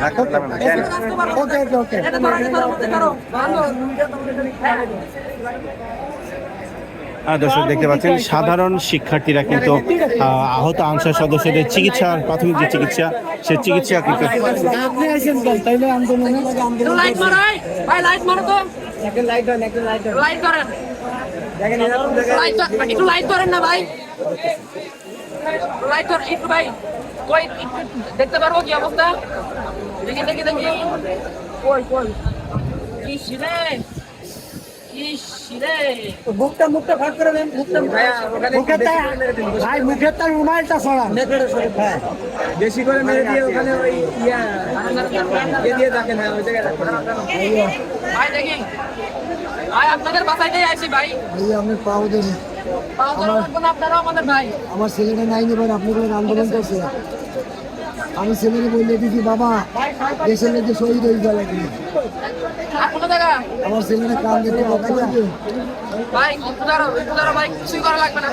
রাখো। ওকে। ওকে ওকে হ্যাঁ দর্শক দেখতে পাচ্ছেন সাধারণ শিক্ষার্থীরা কিন্তু আহত আনসার সদস্যদের চিকিৎসা প্রাথমিক যে চিকিৎসা সে চিকিৎসা কিন্তু দেখতে পারব কি অবস্থা? দেখি দেখি দেখি। কই কই ইস রে ইস রে। মুখটা মুখটা ফাঁক করে দেন। মুখটা মুখের ভাই মুখের তার রুমালটা সরান। হ্যাঁ। বেশি করে মেরে দিয়ে ওখানে ওই ইয়া ইয়ে দিয়ে থাকে না ওই জায়গায় ভাই দেখি। ভাই আপনাদের বাসায় দিয়ে ভাই। ভাই আমি পাও দেন পাওয়া যাবে না আমাদের ভাই। আমার ছেলেটা নাই নেবেন আপনি আন্দোলন করছে। আমি ছেলেকে বললে দিদি বাবা এই ছেলেকে শহীদ হয়ে গেল আমার ছেলেটা কান কিছুই করা লাগবে না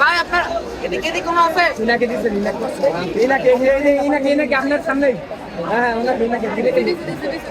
ভাই আপনার এদিকে এদিকে কোনো আছে? ইনাকে দিচ্ছেন ইনাকে ইনাকে এই যে- এই যে ইনাকে ইনাকে আপনার সামনে হ্যাঁ ওনাকে ইনাকে দিছি, দিছি, দিছি,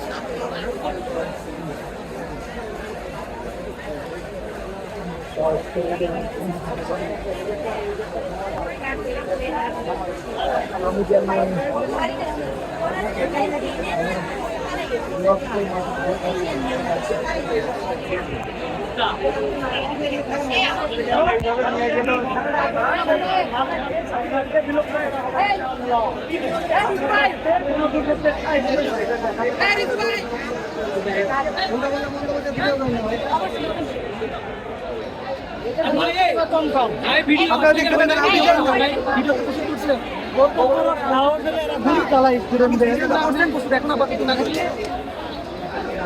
ভাই, ভাই, একটু side দেন, ভাই, একটু মনে পড়ে কথা বলেন, ভাই। তারা অন্যায় করছে, তাদের বিচার হবে। চলে পড়ুন। আপনারা দেখতে পাচ্ছেন আপনি জানেন না, ভাই ভিডিও কিছু করছে গুলি চালাই স্টুডেন্টদের করছেন কিছু দেখো না